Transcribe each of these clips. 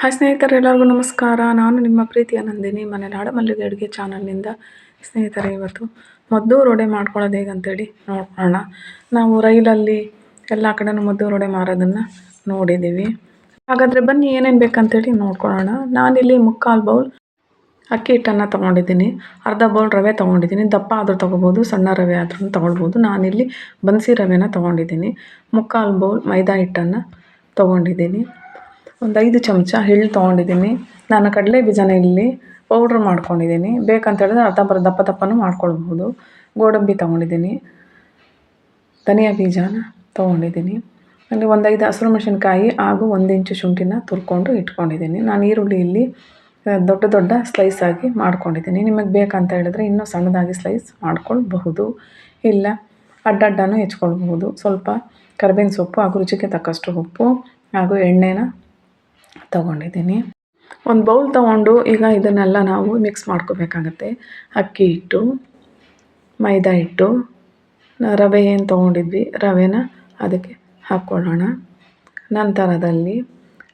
Hi ಸ್ನೇಹಿತರೆಲ್ಲರಿಗೂ ನಮಸ್ಕಾರ. ನಾನು ನಿಮ್ಮ ಪ್ರೀತಿಯ ನಂದಿನಿ ಮನೆ ನಾಡಮಲ್ಲಿಗೆ ಅಡುಗೆ ಚಾನಲ್ನಿಂದ. ಸ್ನೇಹಿತರೆ, ಇವತ್ತು ಮದ್ದು ರೊಡೆ ಮಾಡ್ಕೊಳ್ಳೋದು ಹೇಗಂತೇಳಿ ನೋಡೋಣ ನಾವು ರೈಲಲ್ಲಿ ಎಲ್ಲ ಕಡೆನೂ ಮದ್ದು ರೊಡೆ ಮಾರೋದನ್ನು ನೋಡಿದ್ದೀವಿ. ಹಾಗಾದರೆ ಬನ್ನಿ, ಏನೇನು ಬೇಕಂತೇಳಿ ನೋಡ್ಕೊಳ್ಳೋಣ. ನಾನಿಲ್ಲಿ ಮುಕ್ಕಾಲು ಬೌಲ್ ಅಕ್ಕಿ ಹಿಟ್ಟನ್ನು ತೊಗೊಂಡಿದ್ದೀನಿ. ಅರ್ಧ ಬೌಲ್ ರವೆ ತೊಗೊಂಡಿದ್ದೀನಿ. ದಪ್ಪ ಆದರೂ ತೊಗೋಬೋದು, ಸಣ್ಣ ರವೆ ಆದ್ರೂ ತೊಗೊಳ್ಬೋದು. ನಾನಿಲ್ಲಿ ಬನ್ಸಿ ರವೆನ ತೊಗೊಂಡಿದ್ದೀನಿ. ಮುಕ್ಕಾಲು ಬೌಲ್ ಮೈದಾ ಹಿಟ್ಟನ್ನು ತೊಗೊಂಡಿದ್ದೀನಿ. ಒಂದು ಐದು ಚಮಚ ಎಳ್ಳು ತೊಗೊಂಡಿದ್ದೀನಿ. ನಾನು ಕಡಲೆ ಬೀಜನ ಇಲ್ಲಿ ಪೌಡ್ರ್ ಮಾಡ್ಕೊಂಡಿದ್ದೀನಿ. ಬೇಕಂತ ಹೇಳಿದ್ರೆ ಅರ್ಧ ಬರ, ದಪ್ಪ ದಪ್ಪನೂ ಮಾಡ್ಕೊಳ್ಬೋದು ಗೋಡಂಬಿ ತೊಗೊಂಡಿದ್ದೀನಿ. ಧನಿಯಾ ಬೀಜನ ತೊಗೊಂಡಿದ್ದೀನಿ. ಅಲ್ಲಿ ಒಂದು ಐದು ಹಸಿರು ಮೆಣಸಿನ್ಕಾಯಿ ಹಾಗೂ ಒಂದು ಇಂಚು ಶುಂಠಿನ ತುರ್ಕೊಂಡು ಇಟ್ಕೊಂಡಿದ್ದೀನಿ. ನಾನು ಈರುಳ್ಳಿ ಇಲ್ಲಿ ದೊಡ್ಡ ದೊಡ್ಡ ಸ್ಲೈಸ್ ಆಗಿ ಮಾಡ್ಕೊಂಡಿದ್ದೀನಿ. ನಿಮಗೆ ಬೇಕಂತ ಹೇಳಿದ್ರೆ ಇನ್ನೂ ಸಣ್ಣದಾಗಿ ಸ್ಲೈಸ್ ಮಾಡ್ಕೊಳ್ಬಹುದು. ಇಲ್ಲ ಅಡ್ಡಡ್ಡನೂ ಹೆಚ್ಕೊಳ್ಬಹುದು. ಸ್ವಲ್ಪ ಕರಿಬೇವಿನ ಸೊಪ್ಪು ಹಾಗೂ ರುಚಿಗೆ ತಕ್ಕಷ್ಟು ಉಪ್ಪು ಹಾಗೂ ಎಣ್ಣೆನ ತೊಗೊಂಡಿದ್ದೀನಿ. ಒಂದು ಬೌಲ್ ತೊಗೊಂಡು ಈಗ ಇದನ್ನೆಲ್ಲ ನಾವು ಮಿಕ್ಸ್ ಮಾಡ್ಕೋಬೇಕಾಗತ್ತೆ. ಅಕ್ಕಿ ಹಿಟ್ಟು, ಮೈದಾ ಹಿಟ್ಟು ರವೆ ಏನು ತೊಗೊಂಡಿದ್ವಿ, ರವೆನ ಅದಕ್ಕೆ ಹಾಕ್ಕೊಳ್ಳೋಣ. ನಂತರದಲ್ಲಿ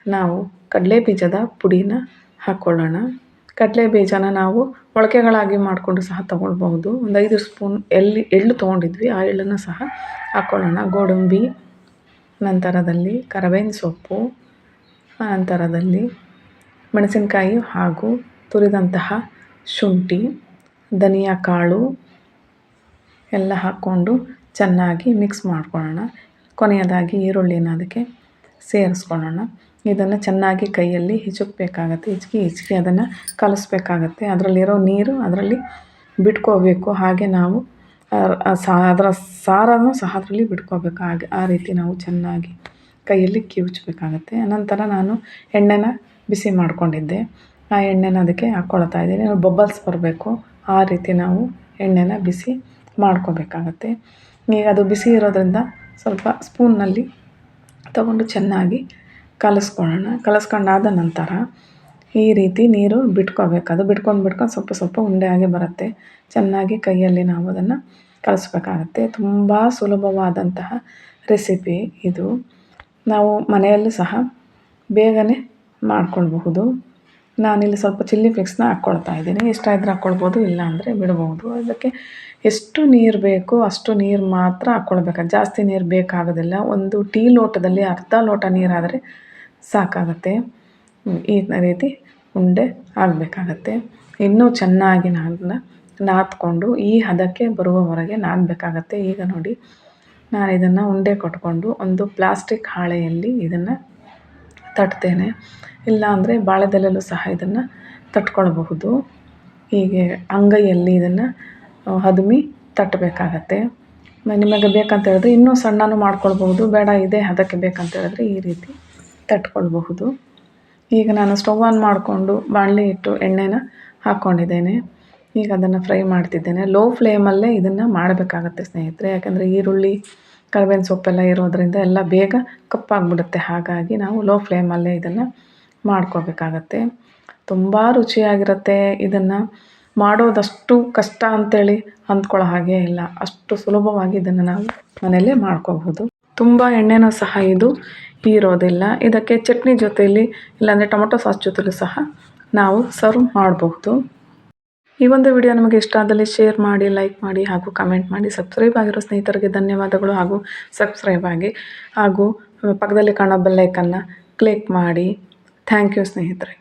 ನಾವು ಕಡಲೆ ಬೀಜದ ಪುಡಿನ ಹಾಕ್ಕೊಳ್ಳೋಣ. ಕಡಲೆ ಬೀಜನ ನಾವು ಮೊಳಕೆಗಳಾಗಿ ಮಾಡಿಕೊಂಡು ಸಹ ತೊಗೊಳ್ಬಹುದು. ಒಂದು ಐದು ಸ್ಪೂನ್ ಎಲ್ಲಿ ಎಳ್ಳು ತೊಗೊಂಡಿದ್ವಿ, ಆ ಎಳ್ಳನ್ನು ಸಹ ಹಾಕ್ಕೊಳ್ಳೋಣ. ಗೋಡಂಬಿ, ನಂತರದಲ್ಲಿ ಕರಿಬೇವಿನ ಸೊಪ್ಪು ನಂತರದಲ್ಲಿ ಮೆಣಸಿನಕಾಯಿ ಹಾಗೂ ತುರಿದಂತಹ ಶುಂಠಿ, ಧನಿಯಾ ಕಾಳು ಎಲ್ಲ ಹಾಕ್ಕೊಂಡು ಚೆನ್ನಾಗಿ ಮಿಕ್ಸ್ ಮಾಡ್ಕೊಳ್ಳೋಣ. ಕೊನೆಯದಾಗಿ ಈರುಳ್ಳಿನ ಅದಕ್ಕೆ ಸೇರಿಸ್ಕೊಳ್ಳೋಣ. ಇದನ್ನು ಚೆನ್ನಾಗಿ ಕೈಯಲ್ಲಿ ಹಿಚುಕಬೇಕಾಗತ್ತೆ, ಹಿಚ್ಕಿ ಹಿಚ್ಕಿ ಅದನ್ನು ಕಲಿಸ್ಬೇಕಾಗತ್ತೆ. ಅದರಲ್ಲಿರೋ ನೀರು ಅದರಲ್ಲಿ ಬಿಟ್ಕೋಬೇಕು. ಹಾಗೆ ನಾವು ಸಾ, ಅದರ ಸಾರನ್ನು ಸಹ ಅದರಲ್ಲಿ ಬಿಟ್ಕೋಬೇಕು. ಹಾಗೆ ಆ ರೀತಿ ನಾವು ಚೆನ್ನಾಗಿ ಕೈಯಲ್ಲಿ ಕಿವುಚಬೇಕಾಗತ್ತೆ. ನಂತರ ನಾನು ಎಣ್ಣೆನ ಬಿಸಿ ಮಾಡಿಕೊಂಡಿದ್ದೆ. ಆ ಎಣ್ಣೆನ ಅದಕ್ಕೆ ಹಾಕ್ಕೊಳ್ತಾ ಇದ್ದೀನಿ. ಬಬಲ್ಸ್ ಬರಬೇಕು. ಆ ರೀತಿ ನಾವು ಎಣ್ಣೆನ ಬಿಸಿ ಮಾಡ್ಕೋಬೇಕಾಗತ್ತೆ. ಈಗ ಅದು ಬಿಸಿ ಇರೋದರಿಂದ ಸ್ವಲ್ಪ ಸ್ಪೂನ್ನಲ್ಲಿ ತಗೊಂಡು ಚೆನ್ನಾಗಿ ಕಲಸ್ಕೊಳ್ಳೋಣ. ಕಲಸ್ಕೊಂಡಾದ ನಂತರ ಈ ರೀತಿ ನೀರು ಬಿಟ್ಕೋಬೇಕು. ಅದು ಬಿಟ್ಕೊಂಡು ಬಿಟ್ಕೊಂಡು ಸ್ವಲ್ಪ ಸ್ವಲ್ಪ ಉಂಡೆ ಆಗಿ ಬರುತ್ತೆ. ಚೆನ್ನಾಗಿ ಕೈಯಲ್ಲಿ ನಾವು ಅದನ್ನು ಕಲಿಸ್ಬೇಕಾಗತ್ತೆ. ತುಂಬ ಸುಲಭವಾದಂತಹ ರೆಸಿಪಿ ಇದು. ನಾವು ಮನೆಯಲ್ಲೂ ಸಹ ಬೇಗನೆ ಮಾಡ್ಕೊಳ್ಬಹುದು. ನಾನಿಲ್ಲಿ ಸ್ವಲ್ಪ ಚಿಲ್ಲಿ ಫ್ಲೇಕ್ಸ್ನ ಹಾಕ್ಕೊಳ್ತಾ ಇದ್ದೀನಿ. ಇಷ್ಟ ಇದ್ರೆ ಹಾಕ್ಕೊಳ್ಬೋದು, ಇಲ್ಲ ಅಂದರೆ ಬಿಡಬಹುದು. ಅದಕ್ಕೆ ಎಷ್ಟು ನೀರು ಬೇಕು ಅಷ್ಟು ನೀರು ಮಾತ್ರ ಹಾಕ್ಕೊಳ್ಬೇಕು ಜಾಸ್ತಿ ನೀರು ಬೇಕಾಗೋದಿಲ್ಲ. ಒಂದು ಟೀ ಲೋಟದಲ್ಲಿ ಅರ್ಧ ಲೋಟ ನೀರಾದರೆ ಸಾಕಾಗುತ್ತೆ. ಈ ರೀತಿ ಉಂಡೆ ಆಗಬೇಕಾಗತ್ತೆ. ಇನ್ನೂ ಚೆನ್ನಾಗಿ ನಾನು ನಾದ್ಕೊಂಡು ಈ ಹದಕ್ಕೆ ಬರುವವರೆಗೆ ನಾದಬೇಕಾಗತ್ತೆ. ಈಗ ನೋಡಿ ನಾನು ಇದನ್ನು ಉಂಡೆ ಕೊಟ್ಕೊಂಡು ಒಂದು ಪ್ಲಾಸ್ಟಿಕ್ ಹಾಳೆಯಲ್ಲಿ ಇದನ್ನು ತಟ್ತೇನೆ. ಇಲ್ಲಾಂದರೆ ಬಾಳೆದೆಲೆಯಲ್ಲೂ ಸಹ ಇದನ್ನು ತಟ್ಕೊಳ್ಬಹುದು. ಹೀಗೆ ಅಂಗೈಯಲ್ಲಿ ಇದನ್ನು ಅದುಮಿ ತಟ್ಟಬೇಕಾಗತ್ತೆ ನಿಮಗೆ ಬೇಕಂತ ಹೇಳಿದ್ರೆ ಇನ್ನೂ ಸಣ್ಣನೂ ಮಾಡ್ಕೊಳ್ಬಹುದು, ಬೇಡ, ಇದೇ ಹದಕ್ಕೆ ಬೇಕಂತ ಹೇಳಿದ್ರೆ ಈ ರೀತಿ ತಟ್ಕೊಳ್ಬಹುದು. ಈಗ ನಾನು ಸ್ಟವ್ ಆನ್ ಮಾಡಿಕೊಂಡು ಬಾಣಲೆ ಇಟ್ಟು ಎಣ್ಣೆನ ಹಾಕ್ಕೊಂಡಿದ್ದೇನೆ ಈಗ ಅದನ್ನು ಫ್ರೈ ಮಾಡ್ತಿದ್ದೇನೆ. ಲೋ ಫ್ಲೇಮಲ್ಲೇ ಇದನ್ನು ಮಾಡಬೇಕಾಗತ್ತೆ ಸ್ನೇಹಿತರೆ. ಯಾಕಂದರೆ ಈರುಳ್ಳಿ ಕರ್ಬೇವಿನ ಸೊಪ್ಪೆಲ್ಲ ಇರೋದರಿಂದ ಎಲ್ಲ ಬೇಗ ಕಪ್ಪಾಗಿಬಿಡುತ್ತೆ. ಹಾಗಾಗಿ ನಾವು ಲೋ ಫ್ಲೇಮಲ್ಲೇ ಇದನ್ನು ಮಾಡ್ಕೋಬೇಕಾಗತ್ತೆ. ತುಂಬ ರುಚಿಯಾಗಿರುತ್ತೆ ಇದನ್ನು. ಮಾಡೋದಷ್ಟು ಕಷ್ಟ ಅಂಥೇಳಿ ಅಂದ್ಕೊಳ್ಳೋ ಹಾಗೆ ಇಲ್ಲ. ಅಷ್ಟು ಸುಲಭವಾಗಿ ಇದನ್ನು ನಾವು ಮನೆಯಲ್ಲೇ ಮಾಡ್ಕೋಬಹುದು. ತುಂಬ ಎಣ್ಣೆನೂ ಸಹ ಇದು ಹೀರೋದಿಲ್ಲ. ಇದಕ್ಕೆ ಚಟ್ನಿ ಜೊತೆಯಲ್ಲಿ ಇಲ್ಲಾಂದರೆ ಟೊಮೊಟೊ ಸಾಸ್ ಜೊತೆಲೂ ಸಹ ನಾವು ಸರ್ವ್ ಮಾಡಬಹುದು. ಈ ಒಂದು ವಿಡಿಯೋ ನಿಮಗೆ ಇಷ್ಟ ಆದಲ್ಲಿ ಶೇರ್ ಮಾಡಿ, ಲೈಕ್ ಮಾಡಿ ಹಾಗೂ ಕಮೆಂಟ್ ಮಾಡಿ. ಸಬ್ಸ್ಕ್ರೈಬ್ ಆಗಿರೋ ಸ್ನೇಹಿತರಿಗೆ ಧನ್ಯವಾದಗಳು ಹಾಗೂ ಸಬ್ಸ್ಕ್ರೈಬ್ ಆಗಿ. ಹಾಗೂ ಪಕ್ಕದಲ್ಲಿ ಕಾಣೋ ಬೆಲ್ಲೈಕನ್ನು ಕ್ಲಿಕ್ ಮಾಡಿ. ಥ್ಯಾಂಕ್ ಯು ಸ್ನೇಹಿತರೆ.